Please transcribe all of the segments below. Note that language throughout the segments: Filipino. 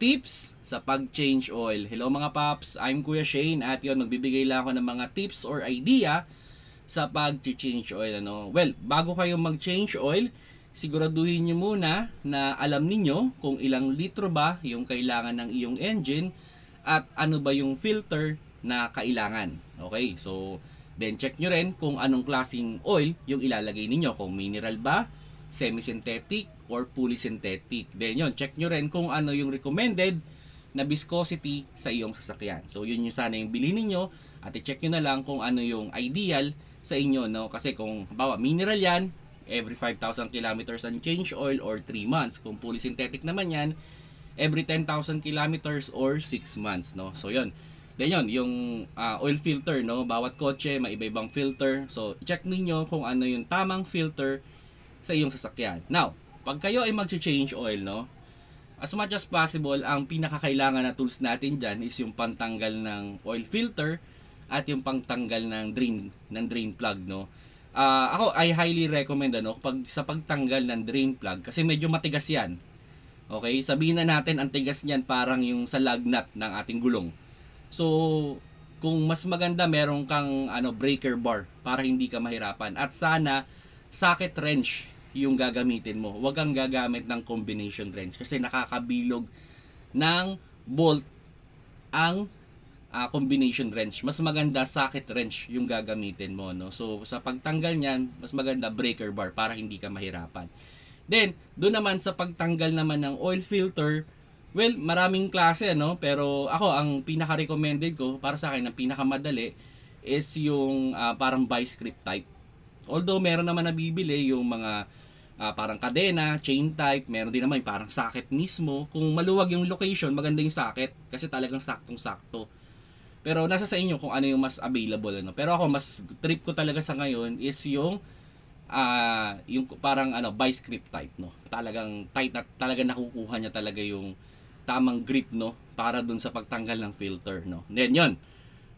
tips sa pag-change oil. Hello mga paps, I'm Kuya Shane at yon magbibigay lang ako ng mga tips or idea sa pag-change oil. Ano? Well, bago kayo mag-change oil, siguraduhin nyo muna na alam ninyo kung ilang litro ba yung kailangan ng iyong engine at ano ba yung filter na kailangan. Okay, so then check nyo rin kung anong klaseng oil yung ilalagay ninyo. Kung mineral ba, semi-synthetic, or fully synthetic. Then yun, check nyo rin kung ano yung recommended na viscosity sa iyong sasakyan. So yun yung sana yung bilhin niyo at i-check nyo na lang kung ano yung ideal sa inyo. No? Kasi kung bawa mineral yan, every 5,000 kilometers ang change oil or 3 months. Kung fully synthetic naman yan, every 10,000 kilometers or 6 months. No? So yun. Then yun, yung uh, oil filter, no? Bawat kotse, may iba-ibang filter. So, check niyo kung ano yung tamang filter sa iyong sasakyan. Now, pag kayo ay mag-change oil, no? As much as possible, ang pinakakailangan na tools natin dyan is yung pantanggal ng oil filter at yung pangtanggal ng drain ng drain plug, no? Uh, ako I highly recommend ano pag sa pagtanggal ng drain plug kasi medyo matigas 'yan. Okay? Sabihin na natin ang tigas niyan parang yung sa lug nut ng ating gulong. So, kung mas maganda meron kang ano breaker bar para hindi ka mahirapan at sana socket wrench yung gagamitin mo. Huwag kang gagamit ng combination wrench kasi nakakabilog ng bolt ang uh, combination wrench. Mas maganda socket wrench yung gagamitin mo. No? So sa pagtanggal niyan, mas maganda breaker bar para hindi ka mahirapan. Then, doon naman sa pagtanggal naman ng oil filter, well, maraming klase, no? Pero ako, ang pinaka-recommended ko, para sa akin, ang pinakamadali, is yung uh, parang vice grip type. Although, meron naman nabibili yung mga uh, parang kadena, chain type, meron din naman parang socket mismo. Kung maluwag yung location, maganda yung socket kasi talagang saktong-sakto. Pero nasa sa inyo kung ano yung mas available ano. Pero ako mas trip ko talaga sa ngayon is yung uh, yung parang ano vice grip type no. Talagang tight na talaga nakukuha niya talaga yung tamang grip no para dun sa pagtanggal ng filter no. Then yon.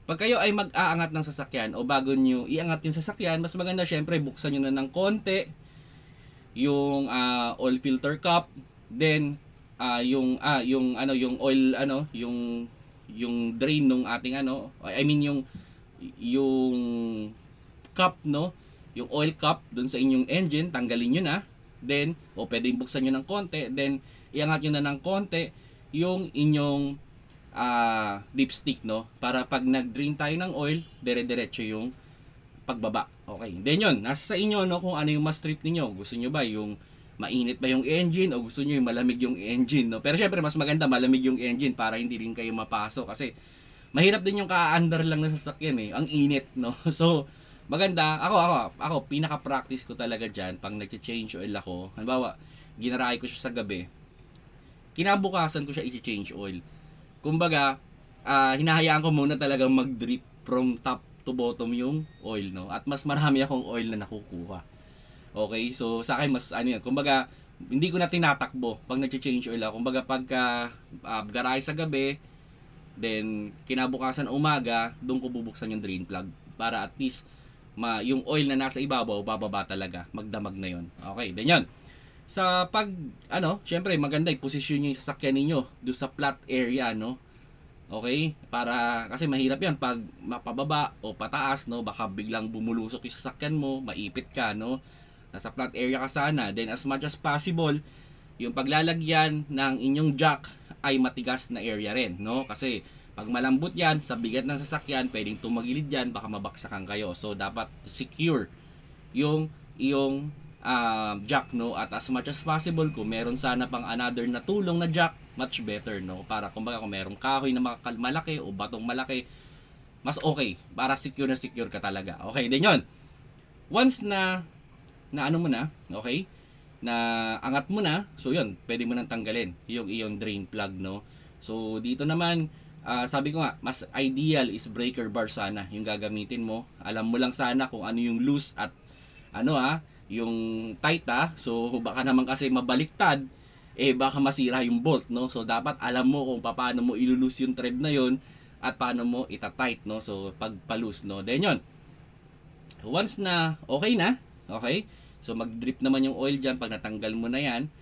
Pag kayo ay mag-aangat ng sasakyan o bago niyo iangat yung sasakyan, mas maganda syempre buksan niyo na ng konti yung uh, oil filter cup, then uh, yung ah yung ano yung oil ano yung yung drain ng ating ano I mean yung yung cup no? Yung oil cup dun sa inyong engine tanggalin niyo na then o pwedeng buksan niyo ng konti then iangat niyo na ng konti yung inyong uh, dipstick no para pag nag-drain tayo ng oil dire-diretso yung pagbaba. Okay. Then yun, nasa sa inyo no kung ano yung mas trip niyo. Gusto niyo ba yung mainit ba yung engine o gusto niyo yung malamig yung engine no? Pero syempre mas maganda malamig yung engine para hindi rin kayo mapasok kasi mahirap din yung ka-under lang na sasakyan eh. Ang init no. So maganda ako ako ako pinaka-practice ko talaga diyan pag nagche-change oil ako. Halimbawa, ginaray ko siya sa gabi. Kinabukasan ko siya i-change oil. Kumbaga, uh, hinahayaan ko muna talagang mag-drip from top to bottom yung oil, no? At mas marami akong oil na nakukuha. Okay? So, sa akin, mas, ano yan, kumbaga, hindi ko na tinatakbo pag nag-change oil ako. Kumbaga, pagka uh, garahe sa gabi, then, kinabukasan umaga, doon ko bubuksan yung drain plug para at least ma, yung oil na nasa ibabaw, bababa talaga. Magdamag na yon Okay, then yun. Sa pag, ano, syempre, maganda, i-position yung sasakyan ninyo doon sa flat area, no? Okay? Para kasi mahirap 'yan pag mapababa o pataas, no? Baka biglang bumulusok 'yung sasakyan mo, maipit ka, no? Nasa flat area ka sana. Then as much as possible, 'yung paglalagyan ng inyong jack ay matigas na area rin, no? Kasi pag malambot 'yan, sa bigat ng sasakyan, pwedeng tumagilid 'yan, baka mabaksakan kayo. So dapat secure 'yung iyong uh, jack no? At as much as possible kung meron sana pang another na tulong na jack much better no? Para kumbaga kung merong kahoy na malaki o batong malaki mas okay. Para secure na secure ka talaga. Okay din yon once na na ano mo na okay? Na angat mo na so yun pwede mo nang tanggalin yung iyong drain plug no? So dito naman uh, sabi ko nga mas ideal is breaker bar sana yung gagamitin mo. Alam mo lang sana kung ano yung loose at ano ah yung tight ah. So baka naman kasi mabaliktad eh baka masira yung bolt no. So dapat alam mo kung paano mo ilulus yung thread na yon at paano mo ita-tight no. So pagpalus no. Then yon. Once na okay na, okay? So mag-drip naman yung oil diyan pag natanggal mo na yan.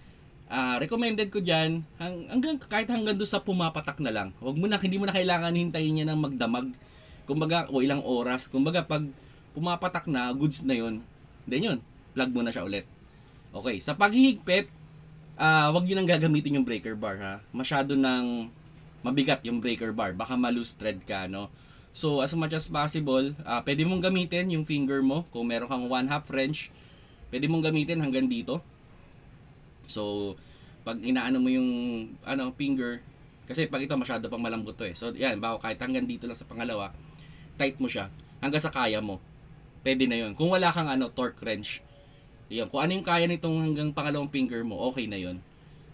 ah, recommended ko dyan, hang, hanggang, kahit hanggang doon sa pumapatak na lang. Huwag mo na, hindi mo na kailangan hintayin niya ng magdamag. Kumbaga, o ilang oras. Kumbaga, pag pumapatak na, goods na yun, then yun, plug mo na siya ulit. Okay, sa paghihigpit, ah wag yun ang gagamitin yung breaker bar ha. Masyado nang mabigat yung breaker bar. Baka ma-loose thread ka, no? So, as much as possible, ah pwede mong gamitin yung finger mo. Kung meron kang one half wrench, pwede mong gamitin hanggang dito. So, pag inaano mo yung ano finger, kasi pag ito masyado pang malambot to eh. So, yan, bago kahit hanggang dito lang sa pangalawa, tight mo siya hanggang sa kaya mo. Pwede na yun. Kung wala kang ano torque wrench, yun. Kung ano yung kaya nitong hanggang pangalawang finger mo, okay na yun.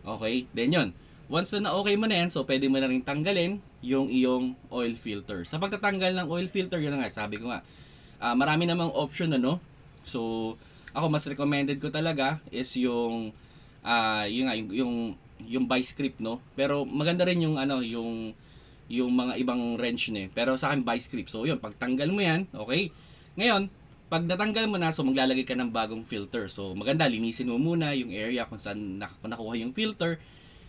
Okay? Then yun. Once na na-okay mo na yan, so pwede mo na rin tanggalin yung iyong oil filter. Sa pagtatanggal ng oil filter, yun na nga, sabi ko nga, ah, marami namang option ano. So, ako mas recommended ko talaga is yung ah yung nga yung yung, yung vice grip no. Pero maganda rin yung ano, yung yung mga ibang wrench niya. Pero sa akin vice grip. So, yun, pagtanggal mo yan, okay? Ngayon, pag natanggal mo na, so maglalagay ka ng bagong filter. So, maganda, linisin mo muna yung area kung saan nak- nakuha yung filter.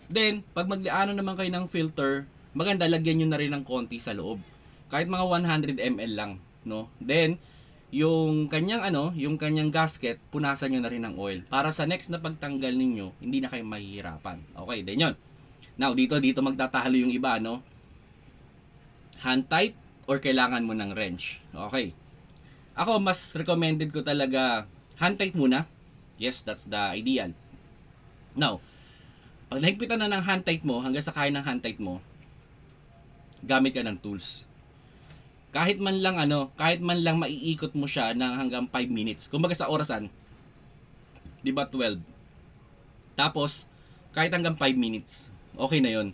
Then, pag mag-ano naman kayo ng filter, maganda, lagyan nyo na rin ng konti sa loob. Kahit mga 100 ml lang, no? Then, yung kanyang ano, yung kanyang gasket, punasan nyo na rin ng oil. Para sa next na pagtanggal ninyo, hindi na kayo mahihirapan. Okay, then yun. Now, dito, dito magtatalo yung iba, no? Hand tight or kailangan mo ng wrench. Okay. Ako, mas recommended ko talaga hand tight muna. Yes, that's the ideal. Now, pag nahigpitan na ng hand tight mo, hanggang sa kaya ng hand tight mo, gamit ka ng tools. Kahit man lang ano, kahit man lang maiikot mo siya ng hanggang 5 minutes. Kumbaga sa orasan, 'di ba 12? Tapos kahit hanggang 5 minutes, okay na 'yon.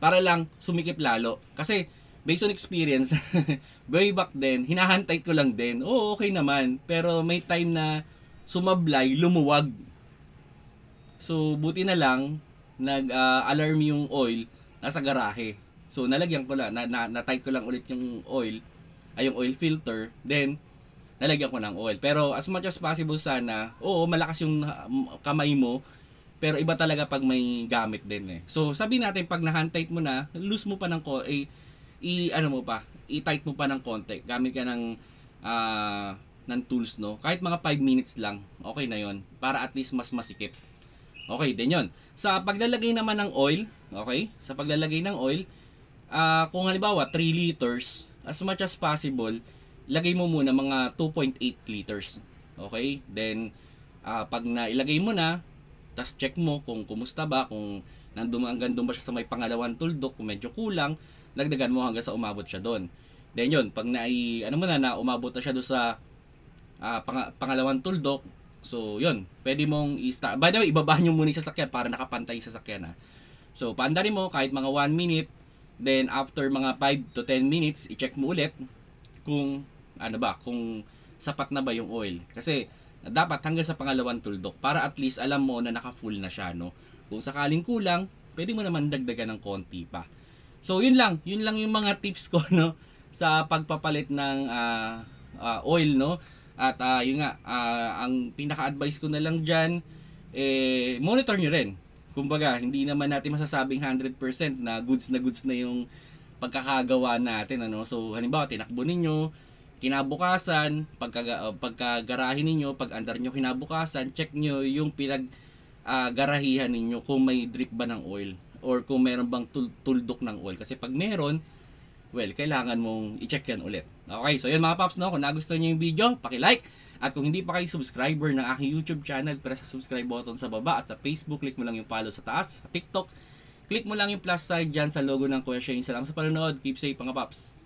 Para lang sumikip lalo. Kasi based on experience, way back then, hinahantay ko lang din. Oo, okay naman. Pero may time na sumablay, lumuwag. So, buti na lang, nag-alarm yung oil nasa garahe. So, nalagyan ko lang, na, na, na-tight ko lang ulit yung oil, ay yung oil filter. Then, nalagyan ko ng oil. Pero as much as possible sana, oo, malakas yung um, kamay mo, pero iba talaga pag may gamit din eh. So, sabi natin, pag na-hand-tight mo na, loose mo pa ng ko, eh, i ano mo pa, i-tight mo pa ng konti. Gamit ka ng ah, ng tools no. Kahit mga 5 minutes lang, okay na 'yon para at least mas masikip. Okay, din 'yon. Sa paglalagay naman ng oil, okay? Sa paglalagay ng oil, ah kung halimbawa 3 liters, as much as possible, lagay mo muna mga 2.8 liters. Okay? Then ah pag nailagay mo na, tas check mo kung kumusta ba, kung nandun hanggang ba siya sa may pangalawang tuldok, kung medyo kulang, lagdagan mo hanggang sa umabot siya doon. Then yun, pag nai, ano mo na, na umabot na siya doon sa ah, pang, pangalawang tuldok, so yun, pwede mong i-start. By the way, ibaba nyo muna yung sasakyan para nakapantay yung sasakyan ha. So, paandarin mo kahit mga 1 minute, then after mga 5 to 10 minutes, i-check mo ulit kung ano ba, kung sapat na ba yung oil. Kasi dapat hanggang sa pangalawang tuldok para at least alam mo na naka-full na siya, no? Kung sakaling kulang, pwede mo naman dagdagan ng konti pa. So, yun lang. Yun lang yung mga tips ko, no? Sa pagpapalit ng ah, ah, oil, no? At ah, yun nga, ah, ang pinaka-advice ko na lang dyan, eh, monitor nyo rin. Kumbaga, hindi naman natin masasabing 100% na goods na goods na yung pagkakagawa natin, ano? So, halimbawa, tinakbo ninyo, kinabukasan, pagka, uh, pagkagarahin ninyo, pag andar nyo kinabukasan, check nyo yung pinag ah, garahihan ninyo kung may drip ba ng oil or kung meron bang tul- tuldok ng oil. Kasi pag meron, well, kailangan mong i-check yan ulit. Okay, so yun mga paps, no? Kung nagustuhan nyo yung video, paki-like. At kung hindi pa kayo subscriber ng aking YouTube channel, press sa subscribe button sa baba at sa Facebook, click mo lang yung follow sa taas. Sa TikTok, click mo lang yung plus sign dyan sa logo ng Shane. Salamat sa panonood. Keep safe mga paps.